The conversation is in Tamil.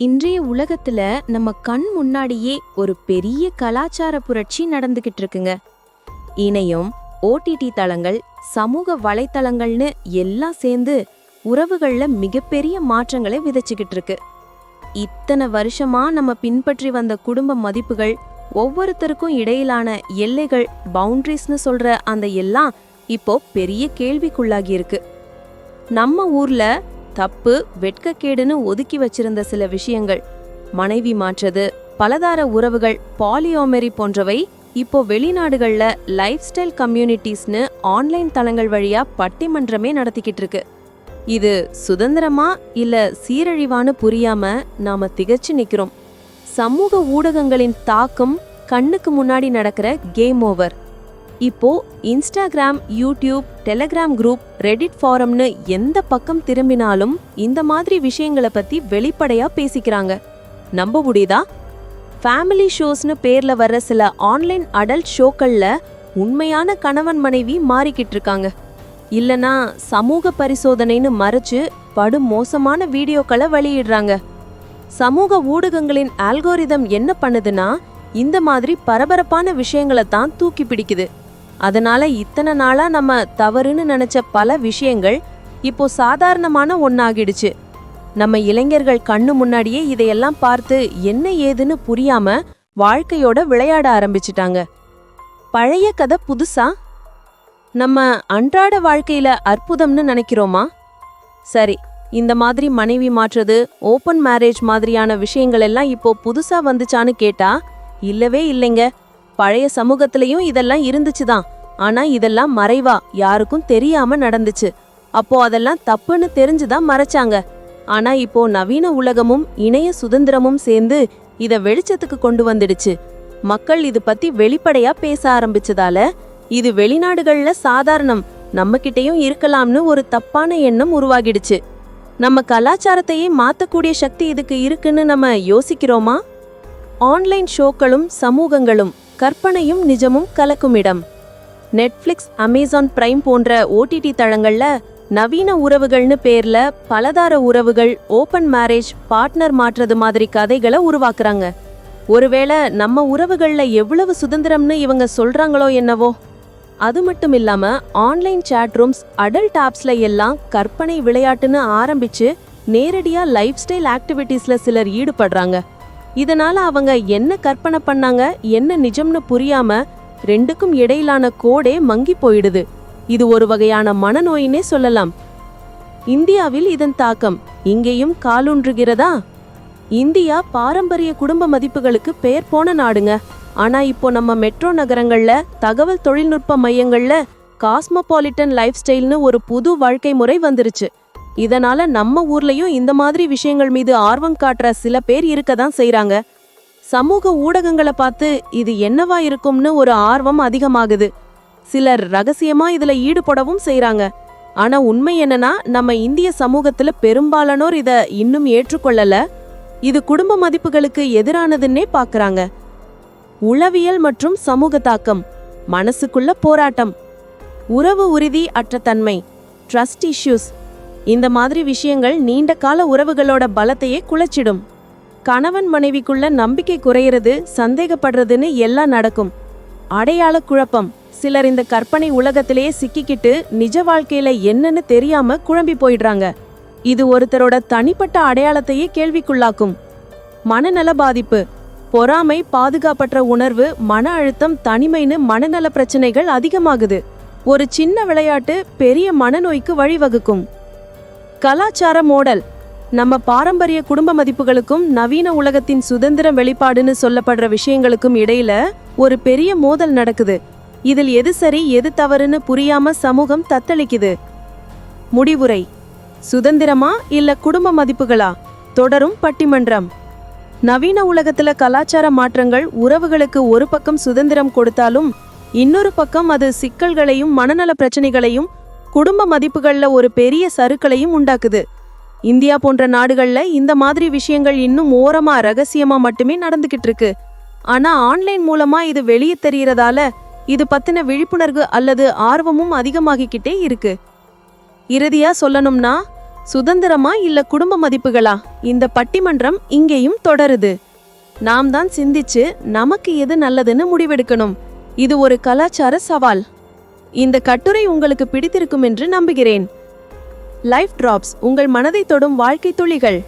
இன்றைய உலகத்துல நம்ம கண் முன்னாடியே ஒரு பெரிய கலாச்சார புரட்சி நடந்துகிட்டு இருக்குங்க இணையம் ஓடிடி தளங்கள் சமூக வலைத்தளங்கள்னு எல்லாம் சேர்ந்து உறவுகள்ல மிகப்பெரிய மாற்றங்களை விதைச்சுக்கிட்டு இருக்கு இத்தனை வருஷமா நம்ம பின்பற்றி வந்த குடும்ப மதிப்புகள் ஒவ்வொருத்தருக்கும் இடையிலான எல்லைகள் பவுண்டரிஸ்னு சொல்ற அந்த எல்லாம் இப்போ பெரிய கேள்விக்குள்ளாகி இருக்கு நம்ம ஊர்ல தப்பு வெட்கக்கேடுன்னு ஒதுக்கி வச்சிருந்த சில விஷயங்கள். மனைவி மாற்றது பலதார உறவுகள் பாலியோமெரி போன்றவை இப்போ வெளிநாடுகள்ல லைஃப் ஸ்டைல் கம்யூனிட்டிஸ்னு ஆன்லைன் தளங்கள் வழியா பட்டிமன்றமே நடத்திக்கிட்டு இருக்கு. இது சுதந்திரமா இல்ல சீரழிவான்னு புரியாம நாம திகச்சு நிக்கிறோம். சமூக ஊடகங்களின் தாக்கம் கண்ணுக்கு முன்னாடி நடக்கிற கேம் ஓவர் இப்போ Instagram YouTube Telegram group Reddit ஃபாரம்னு எந்த பக்கம் திரும்பினாலும் இந்த மாதிரி விஷயங்களை பத்தி வெளிப்படையா பேசிக்கிறாங்க. நம்ப முடியுதா? ஃபேமிலி ஷோஸ்னு பேர்ல வர்ற சில ஆன்லைன் அடல்ட் ஷோக்கள்ல உண்மையான கணவன் மனைவி மாறிக்கிட்டு இருக்காங்க. இல்லனா சமூக பரிசோதனைன்னு மறைச்சு படு மோசமான வீடியோக்களை வெளியிடுறாங்க. சமூக ஊடகங்களின் ஆல்கோரிதம் என்ன பண்ணுதுன்னா இந்த மாதிரி பரபரப்பான விஷயங்களை தான் தூக்கி பிடிக்குது. அதனால இத்தனை நாளா நம்ம தவறுன்னு நினைச்ச பல விஷயங்கள் இப்போ சாதாரணமான ஒன்னாகிடுச்சு நம்ம இளைஞர்கள் கண்ணு முன்னாடியே இதையெல்லாம் பார்த்து என்ன ஏதுன்னு புரியாம வாழ்க்கையோட விளையாட ஆரம்பிச்சிட்டாங்க. பழைய கதை புதுசா? நம்ம அன்றாட வாழ்க்கையில அற்புதம்னு நினைக்கிறோமா? சரி இந்த மாதிரி மனைவி மாற்றுறது ஓப்பன் மேரேஜ் மாதிரியான விஷயங்கள் எல்லாம் இப்போ புதுசா வந்துச்சான்னு கேட்டா இல்லவே இல்லைங்க. பழைய சமூகத்திலையும் இதெல்லாம் இருந்துச்சுதான். ஆனா இதெல்லாம் மறைவா? யாருக்கும் தெரியாம நடந்துச்சு. அப்போ அதெல்லாம் தப்புன்னு தெரிஞ்சுதான் மறைச்சாங்க. ஆனா இப்போ நவீன உலகமும் இணைய சுதந்திரமும் சேர்ந்து இத வெளிச்சத்துக்கு கொண்டு வந்துடுச்சு. மக்கள் இது பத்தி வெளிப்படையா பேச ஆரம்பிச்சதால இது வெளிநாடுகள்ல சாதாரணம். நம்ம கிட்டயும் இருக்கலாம்னு ஒரு தப்பான எண்ணம் உருவாகிடுச்சு. நம்ம கலாச்சாரத்தையே மாத்தக்கூடிய சக்தி இதுக்கு இருக்குன்னு நம்ம யோசிக்கிறோமா? ஆன்லைன் ஷோக்களும் சமூகங்களும் கற்பனையும் நிஜமும் கலக்கும் இடம் நெட்ஃப்ளிக்ஸ் அமேசான் பிரைம் போன்ற ஓடிடி தளங்களில் நவீன உறவுகள்னு பேர்ல பலதார உறவுகள் ஓப்பன் மேரேஜ் பார்ட்னர் மாற்றுறது மாதிரி கதைகளை உருவாக்குறாங்க. ஒருவேளை நம்ம உறவுகளில் எவ்வளவு சுதந்திரம்னு இவங்க சொல்றாங்களோ என்னவோ. அது மட்டும் இல்லாம ஆன்லைன் சாட் ரூம்ஸ் அடல்ட் ஆப்ஸ்ல எல்லாம் கற்பனை விளையாட்டுன்னு ஆரம்பிச்சு நேரடியா லைஃப் ஸ்டைல் ஆக்டிவிட்டீஸ்ல சிலர் ஈடுபடுறாங்க. இதனால அவங்க என்ன கற்பனை பண்ணாங்க என்ன நிஜம்னு புரியாம ரெண்டுக்கும் இடையிலான கோடே மங்கி போயிடுது. இது ஒரு வகையான மனநோயினே சொல்லலாம். இந்தியாவில் இதன் தாக்கம் இங்கேயும் காலூன்றுகிறதா? இந்தியா பாரம்பரிய குடும்ப மதிப்புகளுக்கு பெயர் போன நாடுங்க. ஆனா இப்போ நம்ம மெட்ரோ நகரங்கள்ல தகவல் தொழில்நுட்ப மையங்கள்ல காஸ்மோபாலிட்டன் லைஃப் ஸ்டைல்னு ஒரு புது வாழ்க்கை முறை வந்துருச்சு. இதனால நம்ம ஊர்லயும் இந்த மாதிரி விஷயங்கள் மீது ஆர்வம் காட்டுற சில பேர் இருக்க தான் செய்யறாங்க சமூக ஊடகங்களை பார்த்து இது என்னவா இருக்கும்னு ஒரு ஆர்வம் அதிகமாகுது. சிலர் ரகசியமா இதுல ஈடுபடவும் செய்யறாங்க ஆனா உண்மை என்னன்னா நம்ம இந்திய சமூகத்துல பெரும்பாலானோர் இத இன்னும் ஏற்றுக்கொள்ளல. இது குடும்ப மதிப்புகளுக்கு எதிரானதுன்னே பாக்குறாங்க. உளவியல் மற்றும் சமூக தாக்கம் மனசுக்குள்ள போராட்டம் உறவு உறுதி அற்ற தன்மை ட்ரஸ்ட் இஷ்யூஸ் இந்த மாதிரி விஷயங்கள் நீண்ட கால உறவுகளோட பலத்தையே குலைச்சிடும் கணவன் மனைவிக்குள்ள நம்பிக்கை குறையிறது சந்தேகப்படுறதுன்னு எல்லாம் நடக்கும். அடையாள குழப்பம். சிலர் இந்த கற்பனை உலகத்திலேயே சிக்கிக்கிட்டு நிஜ வாழ்க்கையில என்னன்னு தெரியாம குழம்பி போயிடுறாங்க. இது ஒருத்தரோட தனிப்பட்ட அடையாளத்தையே கேள்விக்குள்ளாக்கும். மனநல பாதிப்பு. பொறாமை பாதுகாப்பற்ற உணர்வு மன அழுத்தம் தனிமைன்னு மனநல பிரச்சனைகள் அதிகமாகுது. ஒரு சின்ன விளையாட்டு பெரிய மனநோய்க்கு வழிவகுக்கும். கலாச்சார மோடல். நம்ம பாரம்பரிய குடும்ப மதிப்புகளுக்கும் நவீன உலகத்தின் சுதந்திர வெளிப்பாடுன்னு சொல்லப்படுற விஷயங்களுக்கும் இடையில ஒரு பெரிய மோதல் நடக்குது. இதில் எது சரி எது தவறுன்னு புரியாம சமூகம் தத்தளிக்குது. முடிவுரை. சுதந்திரமா இல்ல குடும்ப மதிப்புகளா? தொடரும் பட்டிமன்றம். நவீன உலகத்துல கலாச்சார மாற்றங்கள் உறவுகளுக்கு ஒரு பக்கம் சுதந்திரம் கொடுத்தாலும் இன்னொரு பக்கம் அது சிக்கல்களையும் மனநல பிரச்சனைகளையும் குடும்ப மதிப்புகளில் ஒரு பெரிய சறுக்களையும் உண்டாக்குது. இந்தியா போன்ற நாடுகளில் இந்த மாதிரி விஷயங்கள் இன்னும் ஓரமாக ரகசியமாக மட்டுமே நடந்துக்கிட்டு இருக்கு. ஆனால் ஆன்லைன் மூலமாக இது வெளியே தெரிகிறதால இது பற்றின விழிப்புணர்வு அல்லது ஆர்வமும் அதிகமாகிக்கிட்டே இருக்கு. இறுதியாக சொல்லணும்னா சுதந்திரமா இல்ல குடும்ப மதிப்புகளா? இந்த பட்டிமன்றம் இங்கேயும் தொடருது. நாம் தான் சிந்திச்சு நமக்கு எது நல்லதுன்னு முடிவெடுக்கணும். இது ஒரு கலாச்சார சவால். இந்த கட்டுரை உங்களுக்கு பிடித்திருக்கும் என்று நம்புகிறேன். லைஃப் டிராப்ஸ் உங்கள் மனதை தொடும் வாழ்க்கை துளிகள்.